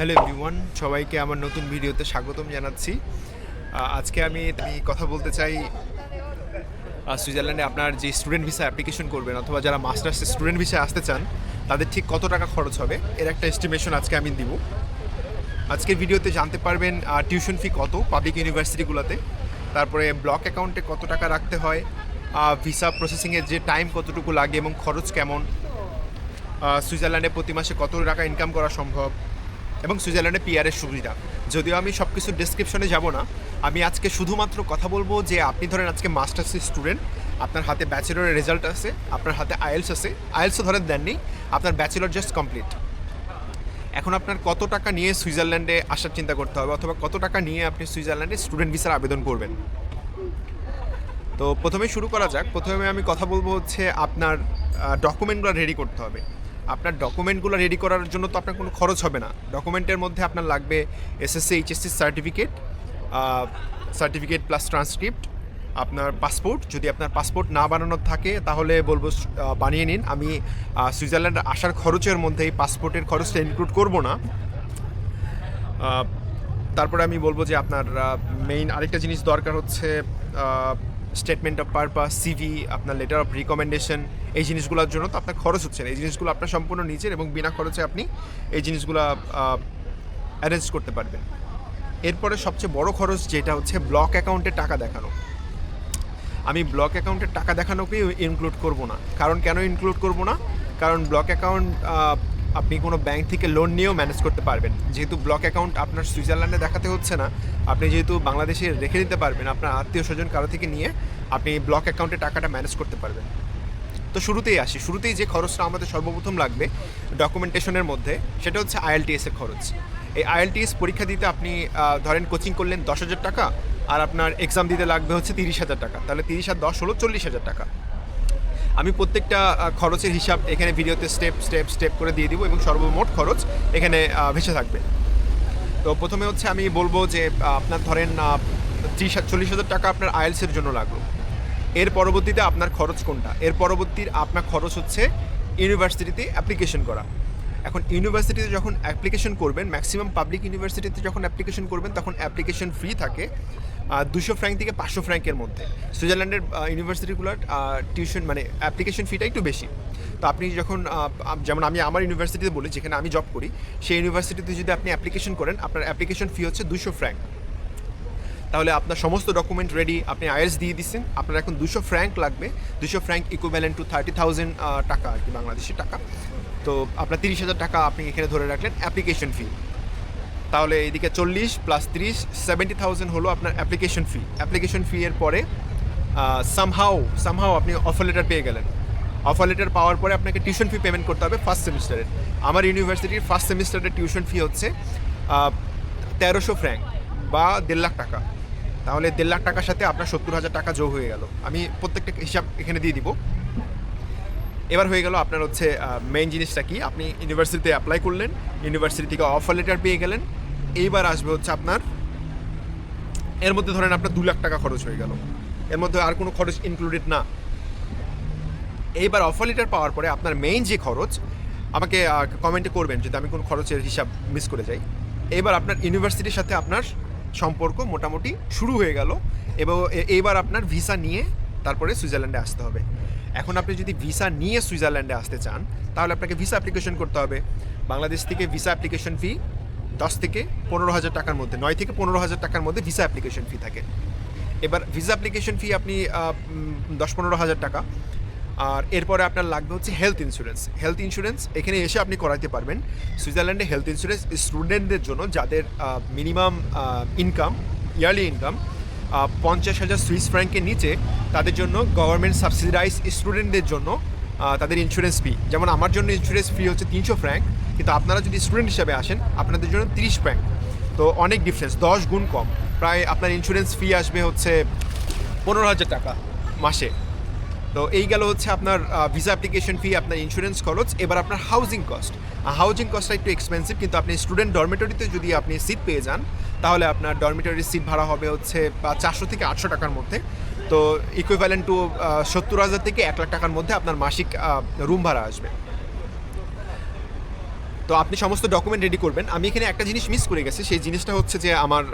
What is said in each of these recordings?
Hello everyone, সবাইকে আমার নতুন ভিডিওতে স্বাগতম জানাচ্ছি। আজকে আমি আমি কথা বলতে চাই সুইজারল্যান্ডে আপনার যে স্টুডেন্ট ভিসা অ্যাপ্লিকেশন করবেন অথবা যারা মাস্টার্স স্টুডেন্ট ভিসা আসতে চান, তাদের ঠিক কত টাকা খরচ হবে? এর একটা এস্টিমেশন আজকে আমি দিব। আজকের ভিডিওতে জানতে পারবেন টিউশন ফি কত পাবলিক ইউনিভার্সিটিগুলোতে তারপরে ব্লক অ্যাকাউন্টে কত টাকা রাখতে হয় ভিসা প্রসেসিংয়ের যে টাইম কতটুকু লাগে এবং খরচ কেমন সুইজারল্যান্ডে প্রতি মাসে কত টাকা ইনকাম করা সম্ভব এবং সুইজারল্যান্ডে পিআরের সুবিধা। যদিও আমি সব কিছু ডিসক্রিপশনে যাব না, আমি আজকে শুধুমাত্র কথা বলব যে আপনি ধরেন আজকে মাস্টার্সের স্টুডেন্ট আপনার হাতে ব্যাচেলরের রেজাল্ট আছে, আপনার হাতে আইএলস আছে আইএলসও ধরেন দেননি, আপনার ব্যাচেলর জাস্ট কমপ্লিট এখন আপনার কত টাকা নিয়ে সুইজারল্যান্ডে আসার চিন্তা করতে হবে, অথবা কত টাকা নিয়ে আপনি সুইজারল্যান্ডে স্টুডেন্ট ভিসার আবেদন করবেন? তো প্রথমে শুরু করা যাক। প্রথমে আমি কথা বলব হচ্ছে আপনার ডকুমেন্টগুলো রেডি করতে হবে। আপনার ডকুমেন্টগুলো রেডি করার জন্য তো আপনার কোনো খরচ হবে না। ডকুমেন্টের মধ্যে আপনার লাগবে SSC HSC certificate certificate plus transcript আপনার পাসপোর্ট যদি আপনার পাসপোর্ট না বানানোর থাকে, তাহলে বলব বানিয়ে নিন। আমি সুইজারল্যান্ড আসার খরচের মধ্যে এই পাসপোর্টের খরচটা ইনক্লুড করব না। তারপরে আমি বলব যে আপনার মেইন আরেকটা জিনিস দরকার হচ্ছে স্টেটমেন্ট অফ পারপাস সিভি আপনার লেটার অফ রিকমেন্ডেশন এই জিনিসগুলোর জন্য তো আপনার খরচ হচ্ছে না। এই জিনিসগুলো আপনার সম্পূর্ণ নিজের এবং বিনা খরচে আপনি এই জিনিসগুলো অ্যারেঞ্জ করতে পারবেন। এরপরে সবচেয়ে বড় খরচ যেটা হচ্ছে ব্লক অ্যাকাউন্টে টাকা দেখানো। আমি ব্লক অ্যাকাউন্টের টাকা দেখানোকেই ইনক্লুড করব না। কারণ কেন ইনক্লুড করব না? কারণ ব্লক অ্যাকাউন্ট আপনি কোনো ব্যাংক থেকে লোন নিয়েও ম্যানেজ করতে পারবেন। যেহেতু ব্লক অ্যাকাউন্ট আপনার সুইজারল্যান্ডে দেখাতে হচ্ছে না, আপনি যেহেতু বাংলাদেশে রেখে দিতে পারবেন আপনার আত্মীয় স্বজন কারও থেকে নিয়ে, আপনি ব্লক অ্যাকাউন্টে টাকাটা ম্যানেজ করতে পারবেন। তো শুরুতেই আসি। শুরুতেই যে খরচটা আমাদের সর্বপ্রথম লাগবে ডকুমেন্টেশনের মধ্যে, সেটা হচ্ছে আইএলটিএস এর খরচ। এই আইএলটিএস পরীক্ষা দিতে আপনি ধরেন কোচিং করলেন দশ হাজার টাকা, আর আপনার এক্সাম দিতে লাগবে হচ্ছে তিরিশ হাজার টাকা। তাহলে তিরিশ আর দশ হলো চল্লিশ হাজার টাকা। আমি প্রত্যেকটা খরচের হিসাব এখানে ভিডিওতে স্টেপ স্টেপ স্টেপ করে দিয়ে দিব এবং সর্বমোট খরচ এখানে ভেসে থাকবে। তো প্রথমে হচ্ছে আমি বলব যে আপনার ধরেন ত্রিশ, চল্লিশ হাজার টাকা আপনার আইএলসের জন্য লাগল। এর পরবর্তীতে আপনার খরচ কোনটা? এর পরবর্তীর আপনার খরচ হচ্ছে ইউনিভার্সিটিতে অ্যাপ্লিকেশন করা। এখন ইউনিভার্সিটিতে যখন অ্যাপ্লিকেশন করবেন ম্যাক্সিমাম পাবলিক ইউনিভার্সিটিতে যখন অ্যাপ্লিকেশন করবেন, তখন অ্যাপ্লিকেশন ফ্রি থাকে। দুশো ফ্র্যাঙ্ক থেকে পাঁচশো ফ্র্যাঙ্কের মধ্যে। সুইজারল্যান্ডের ইউনিভার্সিটিগুলোর টিউশন মানে অ্যাপ্লিকেশন ফিটা একটু বেশি। তো আপনি যখন যেমন আমি আমার ইউনিভার্সিটিতে বলি, যেখানে আমি জব করি, সেই ইউনিভার্সিটিতে যদি আপনি অ্যাপ্লিকেশন করেন, আপনার অ্যাপ্লিকেশন ফি হচ্ছে দুশো ফ্র্যাঙ্ক তাহলে আপনার সমস্ত ডকুমেন্ট রেডি আপনি আইএস দিয়ে দিচ্ছেন, আপনার এখন দুশো ফ্র্যাঙ্ক লাগবে, দুশো franc equivalent to thirty thousand টাকা আর কি বাংলাদেশি টাকা। তো আপনার তিরিশ হাজার টাকা আপনি এখানে ধরে রাখলেন অ্যাপ্লিকেশন ফি তাহলে এদিকে চল্লিশ প্লাস তিরিশ সেভেন্টি থাউজেন্ড হলো আপনার অ্যাপ্লিকেশন ফি অ্যাপ্লিকেশন ফি এর পরে সামহাও সামহাও আপনি অফার লেটার পেয়ে গেলেন। অফার লেটার পাওয়ার পরে আপনাকে টিউশন ফি পেমেন্ট করতে হবে ফার্স্ট সেমিস্টারের আমার ইউনিভার্সিটির ফার্স্ট সেমিস্টারের টিউশন ফি হচ্ছে তেরোশো ফ্র্যাঙ্ক বা দেড় লাখ টাকা। তাহলে দেড় লাখ টাকার সাথে আপনার সত্তর হাজার টাকা যোগ হয়ে গেল। আমি প্রত্যেকটা হিসাব এখানে দিয়ে দিব। এবার হয়ে গেল আপনার হচ্ছে মেইন জিনিসটা কি? আপনি ইউনিভার্সিটিতে অ্যাপ্লাই করলেন ইউনিভার্সিটি থেকে অফার লেটার পেয়ে গেলেন। এইবার আসবে হচ্ছে আপনার, এর মধ্যে ধরেন আপনার দু লাখ টাকা খরচ হয়ে গেল। এর মধ্যে আর কোনো খরচ ইনক্লুডেড না। এইবার অফার লেটার পাওয়ার পরে আপনার মেইন যে খরচ, আমাকে কমেন্টে করবেন যদি আমি কোনো খরচের হিসাব মিস করে যাই। এবার আপনার ইউনিভার্সিটির সাথে আপনার সম্পর্ক মোটামুটি শুরু হয়ে গেল এবং এইবার আপনার ভিসা নিয়ে তারপরে সুইজারল্যান্ডে আসতে হবে। এখন আপনি যদি ভিসা নিয়ে সুইজারল্যান্ডে আসতে চান, তাহলে আপনাকে ভিসা অ্যাপ্লিকেশন করতে হবে। বাংলাদেশ থেকে ভিসা অ্যাপ্লিকেশন ফি দশ থেকে পনেরো হাজার টাকার মধ্যে, নয় থেকে পনেরো হাজার টাকার মধ্যে ভিসা অ্যাপ্লিকেশন ফি থাকে। এবার ভিসা অ্যাপ্লিকেশন ফি আপনি দশ পনেরো হাজার টাকা। আর এরপরে আপনার লাগবে হচ্ছে হেলথ ইন্স্যুরেন্স হেলথ ইন্স্যুরেন্স এখানে এসে আপনি করাতে পারবেন। সুইজারল্যান্ডে হেলথ ইন্স্যুরেন্স স্টুডেন্টদের জন্য যাদের মিনিমাম ইনকাম ইয়ারলি ইনকাম পঞ্চাশ হাজার সুইস ফ্র্যাঙ্কের নিচে তাদের জন্য গভর্নমেন্ট সাবসিডাইজ স্টুডেন্টদের জন্য তাদের ইন্স্যুরেন্স ফি যেমন আমার জন্য ইন্স্যুরেন্স ফি হচ্ছে তিনশো ফ্র্যাঙ্ক কিন্তু আপনারা যদি স্টুডেন্ট হিসাবে আসেন, আপনাদের জন্য তিরিশ ফ্র্যাঙ্ক তো অনেক ডিফারেন্স দশ গুণ কম। প্রায় আপনার ইন্স্যুরেন্স ফি আসবে হচ্ছে পনেরো হাজার টাকা মাসে। তো এই গেল হচ্ছে আপনার ভিসা অ্যাপ্লিকেশন ফি আপনার ইন্স্যুরেন্স খরচ, এবার আপনার হাউজিং কস্ট হাউজিং কস্টটা একটু এক্সপেন্সিভ কিন্তু আপনি স্টুডেন্ট ডরমেটরিতে যদি আপনি সিট পেয়ে যান, তাহলে আপনার ডরমেটরির সিট ভাড়া হবে হচ্ছে চারশো থেকে আটশো টাকার মধ্যে। তো ইকুইভ্যালেন্ট টু সত্তর হাজার থেকে এক লাখ টাকার মধ্যে আপনার মাসিক রুম ভাড়া আসবে। তো আপনি সমস্ত ডকুমেন্ট রেডি করবেন। আমি এখানে একটা জিনিস মিস করে গেছি, সেই জিনিসটা হচ্ছে যে আমার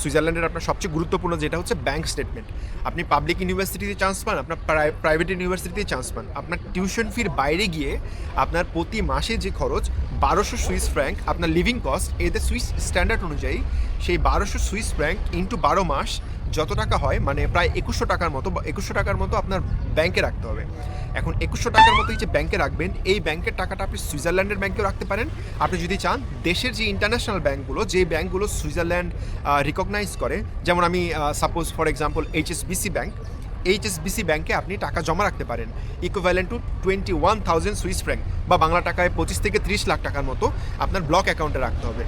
সুইজারল্যান্ডের আপনার সবচেয়ে গুরুত্বপূর্ণ যেটা হচ্ছে ব্যাংক স্টেটমেন্ট আপনি পাবলিক ইউনিভার্সিটিতে চান্স পান, আপনার প্রাইভেট ইউনিভার্সিটিতে চান্স পান। আপনার টিউশন ফির বাইরে গিয়ে আপনার প্রতি মাসে যে খরচ, বারোশো সুইস ফ্র্যাঙ্ক আপনার লিভিং কস্ট এদের সুইস স্ট্যান্ডার্ড অনুযায়ী সেই বারোশো সুইস ফ্র্যাঙ্ক ইন্টু বারো মাস যত টাকা হয় মানে প্রায় একুশশো টাকার মতো একুশশো টাকার মতো আপনার ব্যাংকে রাখতে হবে। এখন একুশশো টাকার মতো এই যে ব্যাংকে রাখবেন, এই ব্যাংকের টাকাটা আপনি সুইজারল্যান্ডের ব্যাংকেও রাখতে পারেন। আপনি যদি চান, দেশের যে ইন্টারন্যাশনাল ব্যাংকগুলো যে ব্যাংকগুলো সুইজারল্যান্ড রিকগনাইজ করে, যেমন আমি suppose for example HSBC bank HSBC ব্যাংকে আপনি টাকা জমা রাখতে পারেন। Equivalent to twenty one thousand Swiss franc বা বাংলা টাকায় পঁচিশ থেকে ত্রিশ লাখ টাকার মতো আপনার ব্লক অ্যাকাউন্টে রাখতে হবে।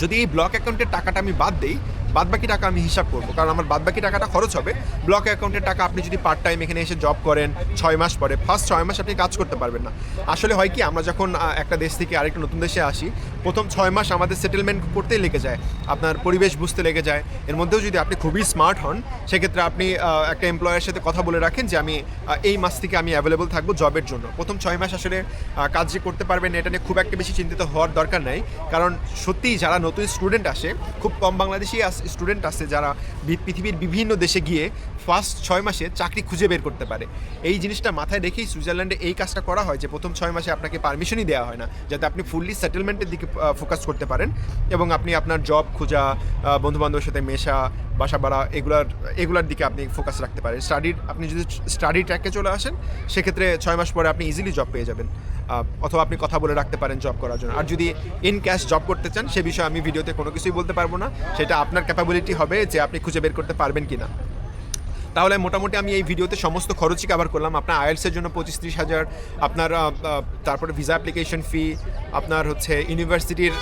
যদি এই ব্লক অ্যাকাউন্টের টাকাটা আমি বাদ দিই বাদ বাকি টাকা আমি হিসাব করব। কারণ আমার বাদ বাকি টাকাটা খরচ হবে। ব্লক অ্যাকাউন্টের টাকা আপনি যদি পার্ট টাইম এখানে এসে জব করেন, ছয় মাস পরে ফার্স্ট ছয় মাস আপনি কাজ করতে পারবেন না। আসলে হয় কি, আমরা যখন একটা দেশ থেকে আরেকটা নতুন দেশে আসি, প্রথম ছয় মাস আমাদের সেটেলমেন্ট করতেই লেগে যায়। আপনার পরিবেশ বুঝতে লেগে যায়। এর মধ্যেও যদি আপনি খুবই স্মার্ট হন, সেক্ষেত্রে আপনি একটা এমপ্লয়ের সাথে কথা বলে রাখেন যে আমি এই মাস থেকে আমি অ্যাভেলেবল থাকব জবের জন্য। প্রথম ছয় মাস আসলে কাজ যে করতে পারবেন, এটা নিয়ে খুব একটা বেশি চিন্তিত হওয়ার দরকার নাই। কারণ সত্যিই যারা নতুন স্টুডেন্ট আসে, খুব কম বাংলাদেশি স্টুডেন্ট আছে যারা পৃথিবীর বিভিন্ন দেশে গিয়ে ফার্স্ট ছয় মাসে চাকরি খুঁজে বের করতে পারে। এই জিনিসটা মাথায় রেখেই সুইজারল্যান্ডে এই কাজটা করা হয় যে, প্রথম ছয় মাসে আপনাকে পারমিশনই দেওয়া হয় না, যাতে আপনি ফুললি সেটেলমেন্টের দিকে ফোকাস করতে পারেন এবং আপনি আপনার জব খোঁজা বন্ধু বান্ধবের সাথে মেশা, বাসা বাড়া এগুলার এগুলার দিকে আপনি ফোকাস রাখতে পারেন। স্টাডির আপনি যদি স্টাডি ট্র্যাকে চলে আসেন, সেক্ষেত্রে ছয় মাস পরে আপনি ইজিলি জব পেয়ে যাবেন। অথবা আপনি কথা বলে রাখতে পারেন জব করার জন্য। আর যদি ইন ক্যাশ জব করতে চান, সে বিষয়ে আমি ভিডিওতে কোনো কিছুই বলতে পারব না। সেটা আপনার ক্যাপাবিলিটি হবে যে আপনি খুঁজে বের করতে পারবেন কি না তাহলে মোটামুটি আমি এই ভিডিওতে সমস্ত খরচই কভার করলাম। আপনার আয়েলসের জন্য পঁচিশ ত্রিশ হাজার, আপনার তারপরে ভিসা অ্যাপ্লিকেশন ফি আপনার হচ্ছে ইউনিভার্সিটির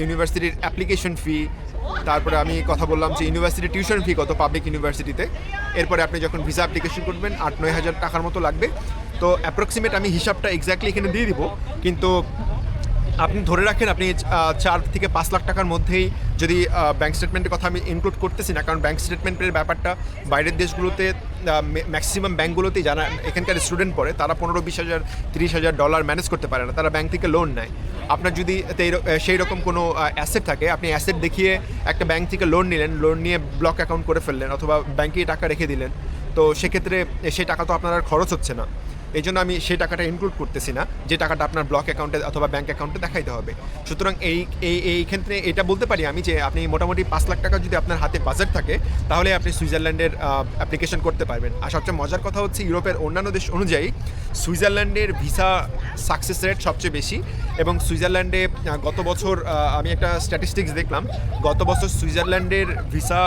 ইউনিভার্সিটির অ্যাপ্লিকেশন ফি তারপরে আমি কথা বললাম যে ইউনিভার্সিটি টিউশন ফি কত পাবলিক ইউনিভার্সিটিতে এরপরে আপনি যখন ভিসা অ্যাপ্লিকেশন করবেন, আট নয় হাজার টাকার মতো লাগবে। তো অ্যাপ্রক্সিমেট আমি হিসাবটা এক্স্যাক্টলি এখানে দিয়ে দিব। কিন্তু আপনি ধরে রাখেন, আপনি চার থেকে পাঁচ লাখ টাকার মধ্যেই যদি ব্যাংক স্টেটমেন্টের কথা আমি ইনক্লুড করতেছি না, কারণ ব্যাংক স্টেটমেন্টের ব্যাপারটা বাইরের দেশগুলোতে ম্যাক্সিমাম ব্যাঙ্কগুলোতেই যারা এখানকার স্টুডেন্ট পড়ে, তারা পনেরো, বিশ হাজার, তিরিশ হাজার ডলার ম্যানেজ করতে পারে না, তারা ব্যাংক থেকে লোন নেয়। আপনার যদি সেই রকম কোনো অ্যাসেট থাকে, আপনি অ্যাসেট দেখিয়ে একটা ব্যাংক থেকে লোন নিলেন লোন নিয়ে ব্লক অ্যাকাউন্ট করে ফেললেন, অথবা ব্যাংকে টাকা রেখে দিলেন, তো সেক্ষেত্রে সেই টাকা তো আপনার আর খরচ হচ্ছে না। এই জন্য আমি সেই টাকাটা ইনক্লুড করতেছি না, যে টাকাটা আপনার ব্লক অ্যাকাউন্টে অথবা ব্যাঙ্ক অ্যাকাউন্টে দেখাইতে হবে। সুতরাং এই এই এই ক্ষেত্রে এটা বলতে পারি আমি যে আপনি মোটামুটি পাঁচ লাখ টাকা যদি আপনার হাতে বাজেট থাকে, তাহলে আপনি সুইজারল্যান্ডের অ্যাপ্লিকেশন করতে পারবেন। আর সবচেয়ে মজার কথা হচ্ছে ইউরোপের অন্যান্য দেশ অনুযায়ী সুইজারল্যান্ডের ভিসা সাকসেস রেট সবচেয়ে বেশি এবং সুইজারল্যান্ডে গত বছর আমি একটা স্ট্যাটিস্টিক্স দেখলাম, গত বছর সুইজারল্যান্ডের ভিসা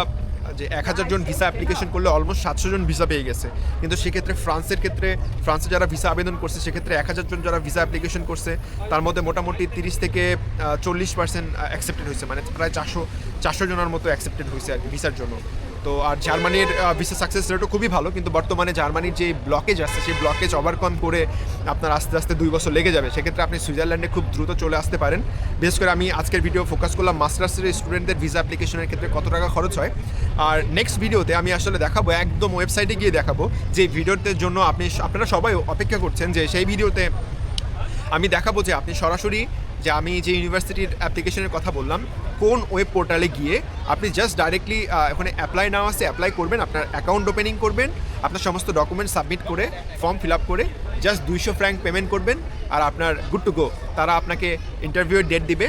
যে এক হাজার জন ভিসা অ্যাপ্লিকেশন করলে অলমোস্ট সাতশো জন ভিসা পেয়ে গেছে। কিন্তু সেক্ষেত্রে ফ্রান্সের ক্ষেত্রে, ফ্রান্সে যারা ভিসা আবেদন করছে, সেক্ষেত্রে এক হাজার জন যারা ভিসা অ্যাপ্লিকেশন করছে, তার মধ্যে মোটামুটি তিরিশ থেকে চল্লিশ পার্সেন্ট অ্যাকসেপ্টেড হয়েছে। মানে প্রায় চারশো চারশো জনের মতো অ্যাকসেপ্টেড হয়েছে আর ভিসার জন্য। তো আর জার্মানির ভিসা সাকসেস রেটও খুবই ভালো, কিন্তু বর্তমানে জার্মানির যে ব্লকেজ আসছে, সেই ব্লকেজ ওভারকাম করে আপনার আস্তে আস্তে দুই বছর লেগে যাবে। সেক্ষেত্রে আপনি সুইজারল্যান্ডে খুব দ্রুত চলে আসতে পারেন। বিশেষ করে আমি আজকের ভিডিও ফোকাস করলাম মাস্টার্সের স্টুডেন্টদের ভিসা অ্যাপ্লিকেশনের ক্ষেত্রে কত টাকা খরচ হয়। আর নেক্সট ভিডিওতে আমি আসলে দেখাবো, একদম ওয়েবসাইটে গিয়ে দেখাবো যে ভিডিওতে জন্য আপনি, আপনারা সবাই অপেক্ষা করছেন যে সেই ভিডিওতে আমি দেখাবো যে আপনি সরাসরি যে আমি যে ইউনিভার্সিটির অ্যাপ্লিকেশনের কথা বললাম, কোন ওয়েব পোর্টালে গিয়ে আপনি জাস্ট ডাইরেক্টলি ওখানে অ্যাপ্লাই নাও আছে অ্যাপ্লাই করবেন, আপনার অ্যাকাউন্ট ওপেনিং করবেন, আপনার সমস্ত ডকুমেন্ট সাবমিট করে ফর্ম ফিল আপ করে জাস্ট দুইশো ফ্র্যাঙ্ক পেমেন্ট করবেন, আর আপনার গুড টু গো তারা আপনাকে ইন্টারভিউয়ের ডেট দিবে।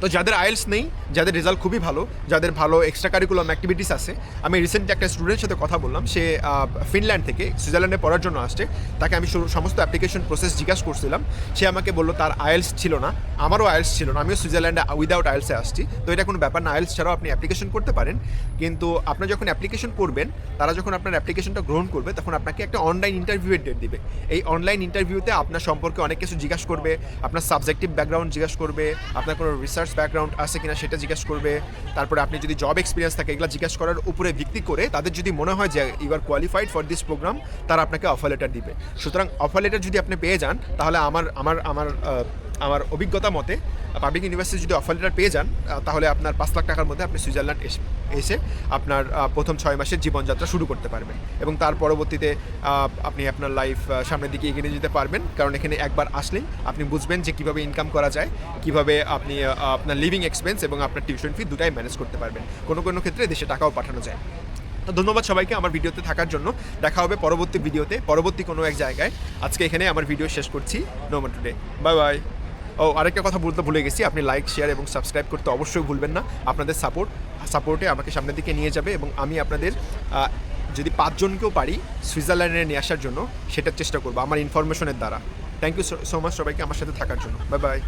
তো যাদের আইএলস নেই যাদের রেজাল্ট খুবই ভালো, যাদের ভালো এক্সট্রা কারিকুলাম অ্যাক্টিভিটিস আছে, আমি রিসেন্টলি একটা স্টুডেন্টের সাথে কথা বললাম, সে ফিনল্যান্ড থেকে সুইজারল্যান্ডে পড়ার জন্য আসছে, তাকে আমি সমস্ত অ্যাপ্লিকেশন প্রসেস জিজ্ঞাসা করছিলাম, সে আমাকে বলল তার আয়েলস ছিল না, আমারও আইএলস ছিল না, আমিও সুইজারল্যান্ডে উইদাউট আইএলসে আসছি, তো এটা কোনো ব্যাপার না আয়েলস ছাড়াও আপনি অ্যাপ্লিকেশন করতে পারেন, কিন্তু আপনার যখন অ্যাপ্লিকেশন করবেন, তারা যখন আপনার অ্যাপ্লিকেশনটা গ্রহণ করবে, তখন আপনাকে একটা অনলাইন ইন্টারভিউয়ের ডেট দিবে, এই অনলাইন ইন্টারভিউতে আপনার সম্পর্কে অনেক কিছু জিজ্ঞাসা করবে, আপনার সাবজেক্টিভ ব্যাকগ্রাউন্ড জিজ্ঞাসা করবে, আপনার কোনো রিসার্চ ব্যাকগ্রাউন্ড আছে কিনা সেটা জিজ্ঞাসা করবে, তারপরে আপনি যদি জব এক্সপিরিয়েন্স থাকে এগুলো জিজ্ঞেস করার উপরে ভিত্তি করে তাদের যদি মনে হয় যে you are qualified for this program তারা আপনাকে অফার লেটার দিবে। সুতরাং অফার লেটার যদি আপনি পেয়ে যান, তাহলে আমার আমার আমার আমার অভিজ্ঞতা মতে পাবলিক ইউনিভার্সিটি যদি অফার লেটার পেয়ে যান তাহলে আপনার পাঁচ লাখ টাকার মধ্যে আপনি সুইজারল্যান্ড এসে আপনার প্রথম ছয় মাসের জীবনযাত্রা শুরু করতে পারবেন। এবং তার পরবর্তীতে আপনি আপনার লাইফ সামনের দিকে এগিয়ে যেতে পারবেন। কারণ এখানে একবার আসলেই আপনি বুঝবেন যে কীভাবে ইনকাম করা যায়, কীভাবে আপনি আপনার লিভিং এক্সপেন্স এবং আপনার টিউশন ফি দুটাই ম্যানেজ করতে পারবেন। কোনো কোনো ক্ষেত্রে দেশে টাকাও পাঠানো যায়। তো ধন্যবাদ সবাইকে আমার ভিডিওতে থাকার জন্য। দেখা হবে পরবর্তী ভিডিওতে, পরবর্তী কোনো এক জায়গায়। আজকে এখানে আমার ভিডিও শেষ করছি। নোমান টুডে বাই বাই ও আরেকটা কথা বলতে ভুলে গেছি, আপনি লাইক শেয়ার এবং সাবস্ক্রাইব করতে অবশ্যই ভুলবেন না। আপনাদের সাপোর্ট সাপোর্টে আমাকে সামনের দিকে নিয়ে যাবে এবং আমি আপনাদের যদি পাঁচজনকেও পারি সুইজারল্যান্ডে নিয়ে আসার জন্য, সেটার চেষ্টা করব আমার ইনফরমেশনের দ্বারা। থ্যাংক ইউ সো মাচ সবাইকে আমার সাথে থাকার জন্য। Bye bye